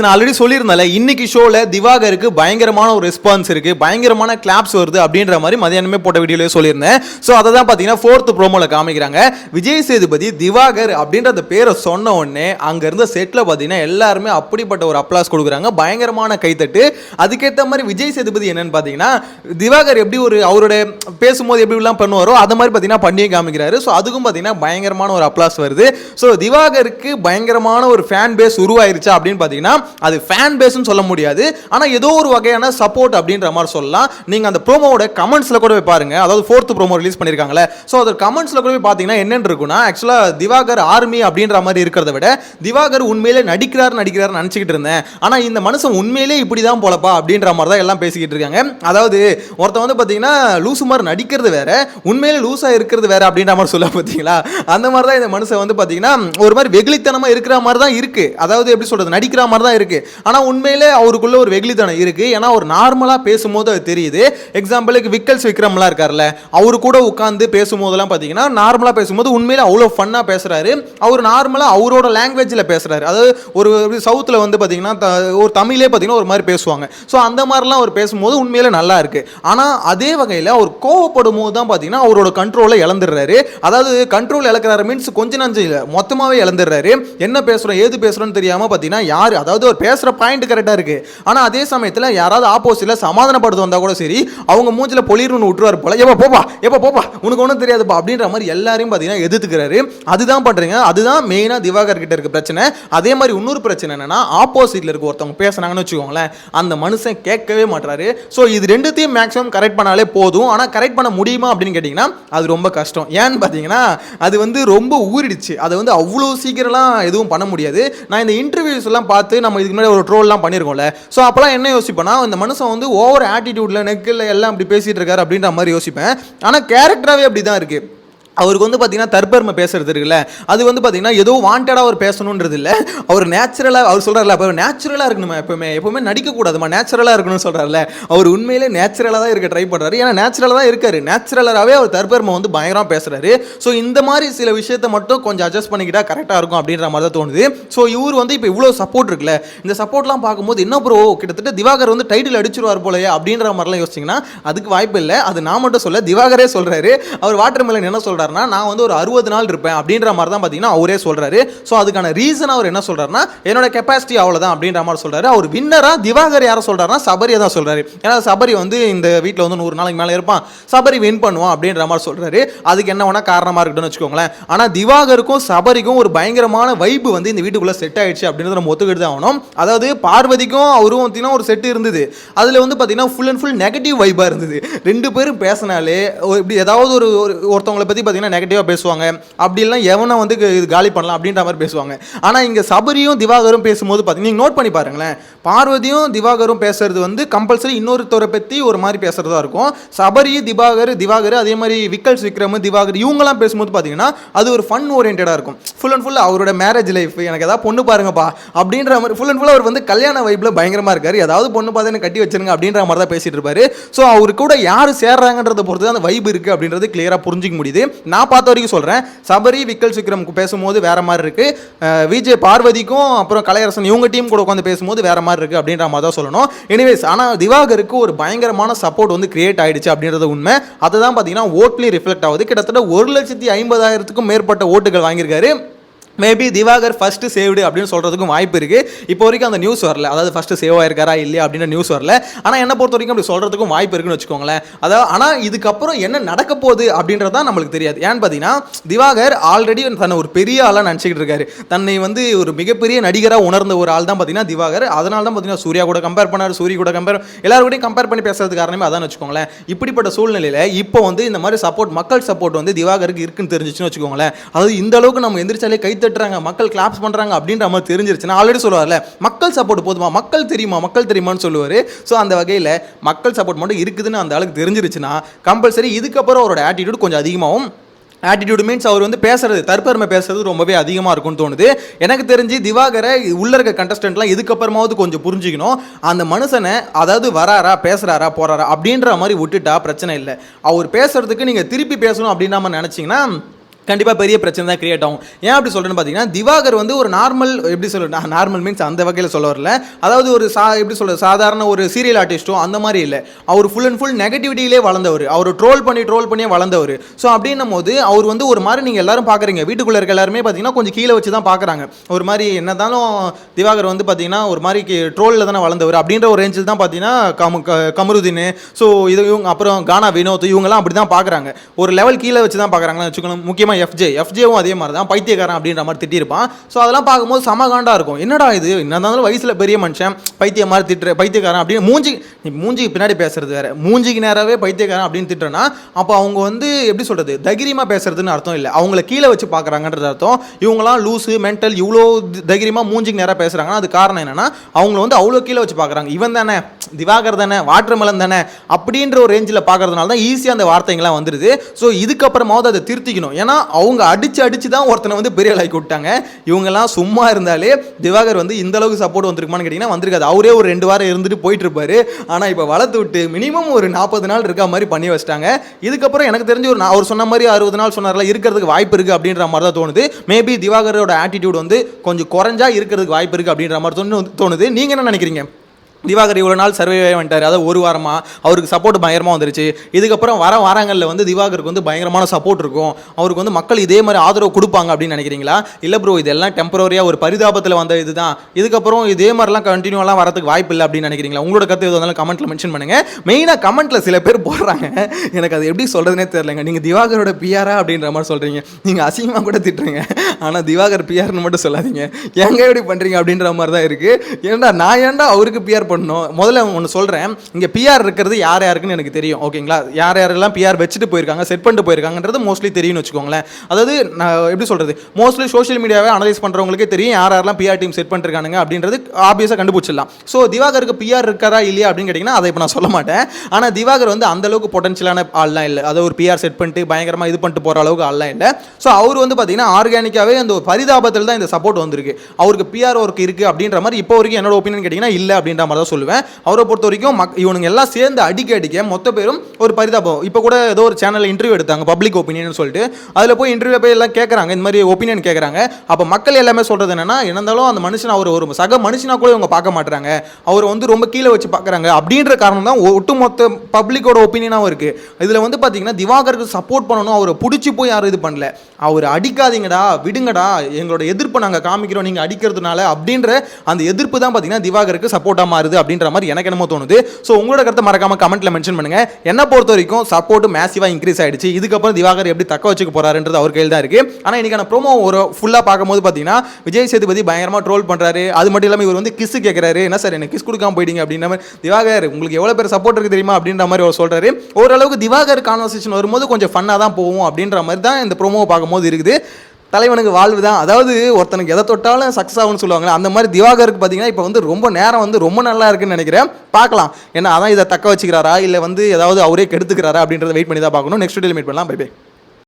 நான் ஆல்ரெடி சொல்லியிருந்தேன்ல இன்னைக்கு ஷோவில் திவாகருக்கு பயங்கரமான ஒரு ரெஸ்பான்ஸ் இருக்கு பயங்கரமான கிளாப்ஸ் வருது அப்படின்ற மாதிரி மதியானமே போட்ட வீடியோலயே சொல்லியிருந்தேன். ஸோ அதை தான் பார்த்தீங்கன்னா ஃபோர்த் ப்ரோமோல காமிக்கிறாங்க. விஜய் சேதுபதி திவாகர் அப்படின்ற அந்த பேரை சொன்ன உடனே அங்கே இருந்த செட்டில் பார்த்தீங்கன்னா எல்லாருமே அப்படிப்பட்ட ஒரு அப்ளாஸ் கொடுக்குறாங்க. பயங்கரமான கைத்தட்டு. அதுக்கேற்ற மாதிரி விஜய் சேதுபதி என்னன்னு பார்த்தீங்கன்னா திவாகர் எப்படி ஒரு அவரோட பேசும்போது எப்படி எல்லாம் பண்ணுவாரோ அது மாதிரி பார்த்தீங்கன்னா பண்ணியே காமிக்கிறாரு. ஸோ அதுக்கும் பார்த்தீங்கன்னா பயங்கரமான ஒரு அப்ளாஸ் வருது. ஸோ திவாகருக்கு பயங்கரமான ஒரு ஃபேன் பேஸ் உருவாயிருச்சா அப்படின்னு பார்த்தீங்கன்னா அது ஃபேன் பேஸ்னு சொல்ல முடியாது. ஆனால் ஏதோ ஒரு வகையான சப்போர்ட் அப்படின்ற மாதிரி சொல்லலாம். நீங்கள் அந்த ப்ரோமோவோட கமெண்ட்ஸில் கூட போய் பாருங்க. அதாவது ஃபோர்த் ப்ரோமோ ரிலீஸ் பண்ணியிருக்காங்களே ஸோ அதோட கமெண்ட்ஸில் கூட போய் பார்த்தீங்கன்னா என்னென்னு இருக்குன்னா ஆக்சுவலாக திவாகர் ஆர்மி அப்படின்ற மாதிரி இருக்கிறத விட திவாகர் உண்மையிலே நடிக்கிறார் நடிக்கிறார் நினச்சிக்கிட்டு இருந்தேன். ஆனால் இந்த மனுஷன் உண்மையிலே இப்படி தான் போலப்பா அப்படின்ற மாதிரி தான் எல்லாம் பேசிக்கிட்டு இருக்காங்க. அதாவது ஒருத்தன் வந்து பார்த்தீங்கன்னா லூசு மாதிரி நடிக்கிறது வேற உண்மையிலே லூஸாக இருக்கிறது வேற அப்படின்ற மாதிரி சொல்ல பார்த்தீங்களா அந்த மாதிரி தான் இந்த மனுஷன் வந்து பார்த்தீங்கன்னா ஒரு மாதிரி வெகுளித்தனமாக இருக்கிற மாதிரி தான் இருக்குது அதாவது எப்படி சொல்கிறது நடிக்கிற மாதிரி தான் இருக்கு. ஆனால் உண்மையிலே அவருக்குள்ள ஒரு வெகுளித்தனம் இருக்கு. ஏன்னா அவர் நார்மலாக பேசும்போது அது தெரியுது. எக்ஸாம்பிளுக்கு விக்கல்ஸ் விக்ரம்லாம் இருக்கார்ல அவரு கூட உட்காந்து பேசும்போதெல்லாம் பார்த்தீங்கன்னா நார்மலாக பேசும்போது உண்மையில் அவ்வளோ ஃபன்னாக பேசுறாரு. அவர் நார்மலாக அவரோட லாங்குவேஜில் பேசுறாரு. அதாவது ஒரு சவுத்தில் வந்து பார்த்தீங்கன்னா த- ஒரு தமிழே பார்த்தீங்கன்னா ஒரு மாதிரி பேசுவாங்க. ஸோ அந்த மாதிரிலாம் அவர் பேசும்போது உண்மையிலே நல்லா இருக்கு. ஆனால் அதே வகையில் அவர் கோவப்படும் போது தான் பார்த்தீங்கன்னா அவரோட கண்ட்ரோலை இழந்துடுறாரு. அதாவது கண்ட்ரோல் இழக்கிறாரு மீன்ஸ் கொஞ்ச நஞ்சம் இல்லை மொத்தமாகவே இழந்துடுறாரு. என்ன பேசுகிறோம் ஏது பேசுகிறோன்னு தெரியாமல் பார்த்தீங்கன்னா யார் அதாவது ஒரு பேசுகிற பாயிண்ட் கரெக்டாக இருக்குது ஆனால் அதே சமயத்தில் யாராவது ஆப்போசிட்டில் சமாதானப்படுத்த வந்தால் கூட சரி அவங்க மூஞ்சில் பொலிர்னு விட்டுருவார் போல எப்போ போப்பா எப்போ போப்பா உனக்கு ஒன்றும் தெரியாதுப்பா அப்படின்ற மாதிரி எல்லாரையும் பார்த்தீங்கன்னா எதிர்த்துக்கிறாரு. அதுதான் பண்ணுறீங்க அதுதான் மெயினாக திவாகர் கிட்ட இருக்க பிரச்சனை. அதே மாதிரி இன்னொரு பிரச்சனை என்னென்னா ஆப்போசிட்டில் இருக்க ஒருத்தவங்க பேசுனாங்கன்னு வச்சுக்கோங்களேன் அந்த மனுஷன் கேட்கவே மாட்டாரு ஸோ இது ரெண்டுத்தையும் மேக்ஸிமம் கரெக்ட் பண்ணாலே போதும். ஆனால் கரெக்ட் பண்ண முடியுமா அப்படின்னு கேட்டிங்கன்னா அது ரொம்ப கஷ்டம். ஏன்னு பார்த்தீங்கன்னா அது வந்து ரொம்ப ஊறிடுச்சு. அதை வந்து அவ்வளோ சீக்கிரம்லாம் எதுவும் பண்ண முடியாது. நான் இந்த இன்டர்வியூஸ் எல்லாம் பார்த்து நம்ம இதுக்கு முன்னாடி ஒரு ட்ரோல்லாம் பண்ணியிருக்கோம்ல ஸோ அப்போலாம் என்ன யோசிப்பேன்னா இந்த மனுஷன் வந்து ஓவர் ஆட்டிடியூட்ல நெக்கில் எல்லாம் அப்படி பேசிட்டு இருக்காரு அப்படின்ற மாதிரி யோசிப்பேன். ஆனால் கேரக்டராகவே அப்படி தான் இருக்குது அவருக்கு வந்து பார்த்தீங்கன்னா தற்பெருமை பேசுறது இருக்குல்ல. அது வந்து பார்த்தீங்கன்னா ஏதோ வாண்டடாக அவர் பேசணுன்றது இல்லை. அவர் நேச்சுரலாக அவர் சொல்கிறார்ல அப்போ நேச்சுரலாக இருக்கணுமா எப்பவுமே? எப்பவுமே நடிக்கக்கூடாதுமா நேச்சுரலாக இருக்கணும்னு சொல்கிறார்ல அவர் உண்மையிலே நேச்சுரலாக தான் இருக்க ட்ரை பண்ணுறாரு ஏன்னா நேச்சுரலாக தான் இருக்காரு. நேச்சுரலாகவே அவர் தற்பெருமை வந்து பயங்கரமாக பேசுகிறாரு ஸோ இந்த மாதிரி சில விஷயத்தை மட்டும் கொஞ்சம் அட்ஜஸ்ட் பண்ணிக்கிட்டால் கரெக்டாக இருக்கும் அப்படின்ற மாதிரி தான் தோணுது. ஸோ இவர் வந்து இப்போ இவ்வளோ சப்போர்ட் இருக்குல்ல. இந்த சப்போர்ட்லாம் பார்க்கும்போது என்ன ப்ரோ கிட்டத்தட்ட திவாகர் வந்து டைட்டில் அடிச்சிருவார் போலயே அப்படின்ற மாதிரிலாம் யோசிச்சிங்கன்னா அதுக்கு வாய்ப்பு இல்லை. அது நான் மட்டும் சொல்ல திவாகரே சொல்கிறாரு அவர் வாட்டர் மெலன் என்ன சொல்கிறார் சொல்கிறாருன்னா நான் வந்து ஒரு அறுபது நாள் இருப்பேன் அப்படின்ற மாதிரி தான் பார்த்தீங்கன்னா அவரே சொல்கிறாரு ஸோ அதுக்கான ரீசன் அவர் என்ன சொல்கிறாருன்னா என்னோட கெப்பாசிட்டி அவ்வளோதான் அப்படின்ற மாதிரி சொல்கிறாரு அவர் வின்னராக திவாகர் யாரை சொல்கிறாருன்னா சபரியை தான் சொல்கிறாரு ஏன்னா சபரி வந்து இந்த வீட்டில் வந்து நூறு நாளைக்கு மேலே இருப்பான். சபரி வின் பண்ணுவான் அப்படின்ற மாதிரி சொல்கிறாரு அதுக்கு என்ன வேணால் காரணமாக இருக்கட்டும்னு வச்சுக்கோங்களேன். ஆனால் திவாகருக்கும் சபரிக்கும் ஒரு பயங்கரமான வைப்பு வந்து இந்த வீட்டுக்குள்ளே செட் ஆயிடுச்சு அப்படின்றத நம்ம ஒத்துக்கிட்டு தான் ஆகணும். அதாவது பார்வதிக்கும் அவரும் பார்த்தீங்கன்னா ஒரு செட்டு இருந்தது. அதில் வந்து பார்த்தீங்கன்னா ஃபுல் அண்ட் ஃபுல் நெகட்டிவ் வைப்பாக இருந்தது. ரெண்டு பேரும் பேசினாலே இப்படி ஏதாவது ஒரு ஒரு- ஒருத்தவங்களை பற்றி பார்த்தீங்கன்னா நெகட்டிவாக பேசுவாங்க. அப்படி இல்லைனா எவனை வந்து இது காலி பண்ணலாம் அப்படின்ற மாதிரி பேசுவாங்க. ஆனால் இங்கே சபரியும் திவாகரும் பேசும்போது பார்த்தீங்கன்னா நீங்கள் நோட் பண்ணி பாருங்களேன். பார்வதியும் திவாகரும் பேசுறது வந்து கம்பல்சரி இன்னொருத்தரை பற்றி ஒரு மாதிரி பேசுறதா இருக்கும். சபரி திவாகர் திவாகர் அதே மாதிரி விக்கல்ஸ் விக்ரம் திவாகர் இவங்கெல்லாம் பேசும்போது பார்த்தீங்கன்னா அது ஒரு ஃபன் ஓரியன்டாக இருக்கும். ஃபுல் அண்ட் ஃபுல் அவரோட மேரேஜ் லைஃப் எனக்கு ஏதாவது பொண்ணு பாருங்கப்பா அப்படின்ற மாதிரி ஃபுல் அண்ட் ஃபுல் அவர் வந்து கல்யாண வைப்பில் பயங்கரமாக இருக்கார். ஏதாவது பொண்ணு பார்த்து எனக்கு கட்டி வச்சிருங்க அப்படின்ற மாதிரி தான் பேசிட்டு இருப்பாரு. ஸோ அவர் கூட யார் சேர்றாங்கன்றத பொறுத்து தான் அந்த வைப் இருக்குது அப்படின்றது கிளியராக புரிஞ்சிக்க முடியுது. நான் பார்த்த வரைக்கும் சொல்கிறேன் சபரி விக்கல் விக்ரம் பேசும்போது வேற மாதிரி இருக்குது விஜய் பார்வதிக்கும் அப்புறம் கலையரசன் இவங்க டீம் கூட உட்காந்து பேசும்போது வேற மாதிரி இருக்குது அப்படின்ற மாதிரி தான் சொல்லணும். எனிவேஸ் ஆனால் திவாகருக்கு ஒரு பயங்கரமான சப்போர்ட் வந்து கிரியேட் ஆகிடுச்சு அப்படின்றது உண்மை. அதுதான் பார்த்தீங்கன்னா ஓட்லேயும் ரிஃப்ளெக்ட் ஆகுது. கிட்டத்தட்ட ஒரு லட்சத்தி ஐம்பதாயிரத்துக்கும் மேற்பட்ட ஓட்டுகள் வாங்கியிருக்காரு. மேபி திவாகர் ஃபஸ்ட்டு சேவ்டு அப்படின்னு சொல்கிறதுக்கும் வாய்ப்பு இருக்குது இப்போ வரைக்கும் அந்த நியூஸ் வரல. அதாவது ஃபஸ்ட்டு சேவ் ஆயிருக்காரா இல்லையா அப்படின்ற நியூஸ் வரல. ஆனால் என்னை பொறுத்த வரைக்கும் அப்படி சொல்கிறதுக்கும் வாய்ப்பு இருக்குன்னு வச்சுக்கோங்களேன். அதாவது ஆனால் இதுக்கப்புறம் என்ன நடக்க போகுது அப்படின்றது தான் நம்மளுக்கு தெரியாது. ஏன்னு பார்த்தீங்கன்னா திவாகர் ஆல்ரெடி தன்னை ஒரு பெரிய ஆளாக நினச்சிக்கிட்டு இருக்காரு. தன்னை வந்து ஒரு மிகப்பெரிய நடிகராக உணர்ந்த ஒரு ஆள் தான் பார்த்தீங்கன்னா திவாகர். அதனால தான் பார்த்தீங்கன்னா சூர்யா கூட கம்பேர் பண்ணார் சூரிய கூட கம்பேர் எல்லாரும் கூடயும் கம்பேர் பண்ணி பேசுறது காரணமே அதான் வச்சுக்கோங்களேன். இப்படிப்பட்ட சூழ்நிலையில் இப்போ வந்து இந்த மாதிரி சப்போர்ட் மக்கள் சப்போர்ட் வந்து திவாகருக்கு இருக்குன்னு தெரிஞ்சிச்சுன்னு வச்சுக்கோங்களேன். அதாவது இந்த அளவுக்கு நம்ம எந்திரிச்சாலே கை தட்டுறாங்க மக்கள் கிளாப்ஸ் பண்ணுறாங்க அப்படின்ற மாதிரி தெரிஞ்சிருச்சுன்னா ஆல்ரெடி சொல்லுவார்ல மக்கள் சப்போர்ட் போதுமா? மக்கள் தெரியுமா? மக்கள் தெரியுமான்னு சொல்லுவார். ஸோ அந்த வகையில் மக்கள் சப்போர்ட் மட்டும் இருக்குதுன்னு அந்த அளவுக்கு தெரிஞ்சிருச்சுன்னா கம்பல்சரி இதுக்கப்புறம் அவரோட ஆட்டிடியூட் கொஞ்சம் அதிகமாகும். ஆட்டிடியூட் மீன்ஸ் அவர் வந்து பேசுறது தற்பெருமை பேசுறது ரொம்பவே அதிகமாக இருக்கும்னு தோணுது. எனக்கு தெரிஞ்சு திவாகரை உள்ள இருக்க கண்டஸ்டன்ட்லாம் இதுக்கப்புறமாவது கொஞ்சம் புரிஞ்சுக்கணும். அந்த மனுஷனை அதாவது வராரா பேசுறாரா போறாரா அப்படின்ற மாதிரி விட்டுட்டா பிரச்சனை இல்லை. அவர் பேசுறதுக்கு நீங்கள் திருப்பி பேசணும் அப்படின்னு நம்ம நினச்சிங்கன்னா கண்டிப்பாக பெரிய பிரச்சனை தான் கிரியேட் ஆகும். ஏன் அப்படி சொல்கிறேன்னு பார்த்தீங்கன்னா திவாகர் வந்து ஒரு நார்மல் எப்படி சொல்ல நார்மல் மீன்ஸ் அந்த வகையில் சொல்ல வரல. அதாவது ஒரு சா எப்படி சொல்ல சாதாரண ஒரு சீரியல் ஆர்டிஸ்ட்டோ அந்த மாதிரி இல்லை. அவர் ஃபுல் அண்ட் ஃபுல் நெகட்டிவிட்டியிலே வளர்ந்தவர். அவர் ட்ரோல் பண்ணி ட்ரோல் பண்ணியே வளர்ந்தவர். ஸோ அப்படின்னும் போது அவர் வந்து ஒரு மாதிரி நீங்கள் எல்லாரும் பார்க்குறீங்க வீட்டுக்குள்ளே இருக்க எல்லாருமே பார்த்தீங்கன்னா கொஞ்சம் கீழே வச்சு தான் பார்க்குறாங்க ஒரு மாதிரி என்னதாலும் திவாகர் வந்து பார்த்தீங்கன்னா ஒரு மாதிரி ட்ரோலில் தானே வளர்ந்தவர். அப்படின்ற ஒரு ரேஞ்சில் தான் பார்த்தீங்கன்னா கமு க- கமருதீன் ஸோ இது இவங்க அப்புறம் கானா வினோத் இவங்கெல்லாம் அப்படி தான் பார்க்குறாங்க ஒரு லெவல் கீழே வச்சு தான் பார்க்குறாங்கன்னு வச்சுக்கணும். முக்கியமாக எஃப்ஜே எஃப்ஜேவும் அதே மாதிரி தான் பைத்தியக்காரன் அப்படின்ற மாதிரி திட்டியிருப்பான். ஸோ அதெல்லாம் பார்க்கும்போது சமகாண்டாக இருக்கும். என்னடா இது? என்னதான் வயசில் பெரிய மனுஷன் பைத்திய மாதிரி திட்டுற பைத்தியக்காரன் அப்படின்னு மூஞ்சி நீ மூஞ்சிக்கு பின்னாடி பேசுறது வேற. மூஞ்சிக்கு நேராகவே பைத்தியக்காரன் அப்படின்னு திட்டுறனா அப்போ அவங்க வந்து எப்படி சொல்கிறது தைரியமாக பேசுறதுன்னு அர்த்தம் இல்லை. அவங்கள கீழே வச்சு பார்க்குறாங்கன்றது அர்த்தம். இவங்களாம் லூஸு மென்டல் இவ்வளோ தைரியமாக மூஞ்சிக்கு நேராக பேசுகிறாங்கன்னா அது காரணம் என்னென்னா அவங்கள வந்து அவ்வளோ கீழே வச்சு பார்க்குறாங்க. இவன் தானே திவாகர் தானே வாட்டர் மலன் தானே அப்படின்ற ஒரு ரேஞ்சில் பார்க்கறதுனால தான் ஈஸியாக அந்த வார்த்தைங்களாம் வந்துடுது ஸோ இதுக்கப்புறமாவது அதை திருத்திக்கணும். ஏன்னா அவங்க அடிச்சு அடிச்சு தான் ஒருத்தனை வந்து பெரிய ஆளாக்கி விட்டாங்க. இவங்கெல்லாம் சும்மா இருந்தாலே திவாகர் வந்து இந்த அளவுக்கு சப்போர்ட் வந்திருக்குமான்னு கேட்டிங்கன்னா வந்திருக்காது. அவரே ஒரு ரெண்டு வாரம் இருந்துட்டு போயிட்டு இருப்பாரு ஆனால் இப்போ வளர்த்து விட்டு மினிமம் ஒரு நாற்பது நாள் இருக்க மாதிரி பண்ணி வச்சிட்டாங்க. இதுக்கப்புறம் எனக்கு தெரிஞ்சு ஒரு நான் அவர் சொன்ன மாதிரி அறுபது நாள் சொன்னார்ல இருக்கிறதுக்கு வாய்ப்பு இருக்குது அப்படின்ற மாதிரி தான் தோணுது. மேபி திவாகரோட ஆட்டிடியூட் வந்து கொஞ்சம் குறைஞ்சா இருக்கிறதுக்கு வாய்ப்பு இருக்குது அப்படின்ற மாதிரி தோணுது. நீங்கள் என்ன நினைக்கிறீங்க? திவாகர் இவ்வளோ நாள் சர்வே வந்துட்டார் அதாவது ஒரு வாரமாக அவருக்கு சப்போர்ட் பயங்கரமாக வந்துருச்சு. இதுக்கப்புறம் வர வாரங்களில் வந்து திவாகருக்கு வந்து பயங்கரமான சப்போர்ட் இருக்கும். அவருக்கு வந்து மக்கள் இதே மாதிரி ஆதரவு கொடுப்பாங்க அப்படின்னு நினைக்கிறீங்களா? இல்லை ப்ரோ இதெல்லாம் டெம்பரரியாக ஒரு பரிதாபத்தில் வந்த இதுதான். இதுக்கப்புறம் இதே மாதிரிலாம் கண்டினியூலாம் வரதுக்கு வாய்ப்பு இல்லை அப்படின்னு நினைக்கிறீங்களா? உங்களோட கருத்து எது வந்தாலும் கமெண்ட்டில் மென்ஷன் பண்ணுங்க. மெயினாக கமெண்ட்டில் சில பேர் போடுறாங்க. எனக்கு அது எப்படி சொல்கிறதுனே தெரிலங்க நீங்கள் திவாகரோட பிஆரா அப்படின்ற மாதிரி சொல்கிறீங்க நீங்கள் அசிங்கமாக கூட திட்டுறீங்க. ஆனால் திவாகர் பிஆர்னு மட்டும் சொல்லாதீங்க. ஏங்க எப்படி பண்ணுறீங்க அப்படின்ற மாதிரி தான் இருக்குது ஏன்டா நான் ஏன்டா அவருக்கு பிஆர் பண்ணணும். முதல்ல ஒன்று சொல்கிறேன் இங்கே பிஆர் இருக்கிறது யார் யாருக்குன்னு எனக்கு தெரியும். ஓகேங்களா? யார் யாரெல்லாம் பிஆர் வச்சுட்டு போயிருக்காங்க செட் பண்ணிட்டு போயிருக்காங்கன்றது மோஸ்ட்லி தெரியும்னு வச்சுக்கோங்களேன். அதாவது நான் எப்படி சொல்கிறது மோஸ்ட்லி சோஷியல் மீடியாவை அனலைஸ் பண்ணுறவங்களுக்கே தெரியும் யார் யாரெல்லாம் பிஆர் டீம் செட் பண்ணிருக்காங்க அப்படின்றது ஆப்வியஸாக கண்டுபிடிச்சிடலாம். ஸோ திவாகருக்கு பிஆர் இருக்காரா இல்லையா அப்படின்னு கேட்டிங்கன்னா அதை இப்போ நான் சொல்ல மாட்டேன். ஆனால் திவாகர் வந்து அந்தளவுக்கு பொட்டன்ஷியலான ஆள்லாம் இல்லை. அதை ஒரு பிஆர் செட் பண்ணிட்டு பயங்கரமாக இது பண்ணிட்டு போகிற அளவுக்கு ஆள்லாம் இல்லை. ஸோ அவர் வந்து பார்த்தீங்கன்னா ஆர்கானிக்காகவே அந்த பரிதாபத்தில் தான் இந்த சப்போர்ட் வந்திருக்கு. அவருக்கு பிஆர் ஒர்க் இருக்குது அப்படின்ற மாதிரி இப்போ வரைக்கும் என்னோட ஒப்பீனியன் கேட்டிங்கன்னா இல்லை அப்படின்ற மாதிரி தான் சொல்லுவேன். அவரை பொறுத்த வரைக்கும் மக் இவனுங்க எல்லாம் சேர்ந்து அடிக்க அடிக்க மொத்த பேரும் ஒரு பரிதாபம். இப்போ கூட ஏதோ ஒரு சேனலில் இன்டர்வியூ எடுத்தாங்க பப்ளிக் ஒப்பீனியன் சொல்லிட்டு. அதில் போய் இன்டர்வியூ போய் எல்லாம் கேட்குறாங்க இந்த மாதிரி ஒப்பீனியன் கேட்குறாங்க அப்போ மக்கள் எல்லாமே சொல்கிறது என்னன்னா இருந்தாலும் அந்த மனுஷன் அவர் ஒரு சக மனுஷனா கூட இவங்க பார்க்க மாட்டாங்க அவர் வந்து ரொம்ப கீழே வச்சு பார்க்குறாங்க அப்படின்ற காரணம் தான் ஒட்டுமொத்த பப்ளிக்கோட ஒப்பீனியனாகவும் இருக்குது இதில் வந்து பார்த்தீங்கன்னா திவாகருக்கு சப்போர்ட் பண்ணணும் அவரை பிடிச்சி போய் யாரும் இது பண்ணல. அவர் அடிக்காதீங்கடா விடுங்கடா எங்களோட எதிர்ப்பை நாங்கள் காமிக்கிறோம் நீங்கள் அடிக்கிறதுனால அப்படின்ற அந்த எதிர்ப்பு தான் பார்த்தீங்கன்னா திவாகருக்கு சப்போர்ட்டாக மாறுது. அப்படின்ற மாதிரி எனக்கு என்னமோ தோணுது. ஸோ உங்களோட கருத்தை மறக்காம கமெண்ட்ல மென்ஷன் பண்ணுங்க. என்ன பொறுத்த வரைக்கும் சப்போர்ட் மேசிவா இன்க்ரீஸ் ஆயிடுச்சு. இதுக்கப்புறம் திவாகர் எப்படி தக்க வச்சுக்க போறாருன்றது அவர் கையில் தான் இருக்கு. ஆனால் இன்னைக்கான ப்ரோமோ ஒரு ஃபுல்லாக பார்க்கும்போது பார்த்தீங்கன்னா விஜய் சேதுபதி பயங்கரமா ட்ரோல் பண்றாரு. அது மட்டும் இல்லாமல் இவர் வந்து கிஸ் கேட்குறாரு என்ன சார் எனக்கு கிஸ் கொடுக்காம போயிட்டீங்க அப்படின்ற மாதிரி. திவாகர் உங்களுக்கு எவ்வளோ பேர் சப்போர்ட் இருக்கு தெரியுமா அப்படின்ற மாதிரி அவர் சொல்றாரு. ஓரளவுக்கு திவாகர் கான்வர்சேஷன் வரும்போது கொஞ்சம் ஃபன்னாக தான் போகும் அப்படின்ற மாதிரி தான் இந்த ப்ரோமோவை பார்க்கும்போது இருக்குது. தலைவனுக்கு வாழ்வு தான் அதாவது ஒருத்தனுக்கு எதை தொட்டாலும் சக்ஸஸ் ஆகும்னு சொல்லுவாங்களே அந்த மாதிரி திவாகருக்கு பார்த்தீங்கன்னா இப்போ வந்து ரொம்ப நேரம் வந்து ரொம்ப நல்லா இருக்குன்னு நினைக்கிறேன். பார்க்கலாம். ஏன்னா அதான் இதை தக்க வச்சுக்கிறாரா? இல்லை வந்து ஏதாவது அவரே கெடுத்துக்கிறாரா அப்படின்றத வெயிட் பண்ணி தான் பார்க்கணும். நெக்ஸ்ட் வீடியோ மீட் பண்ணலாம். Bye bye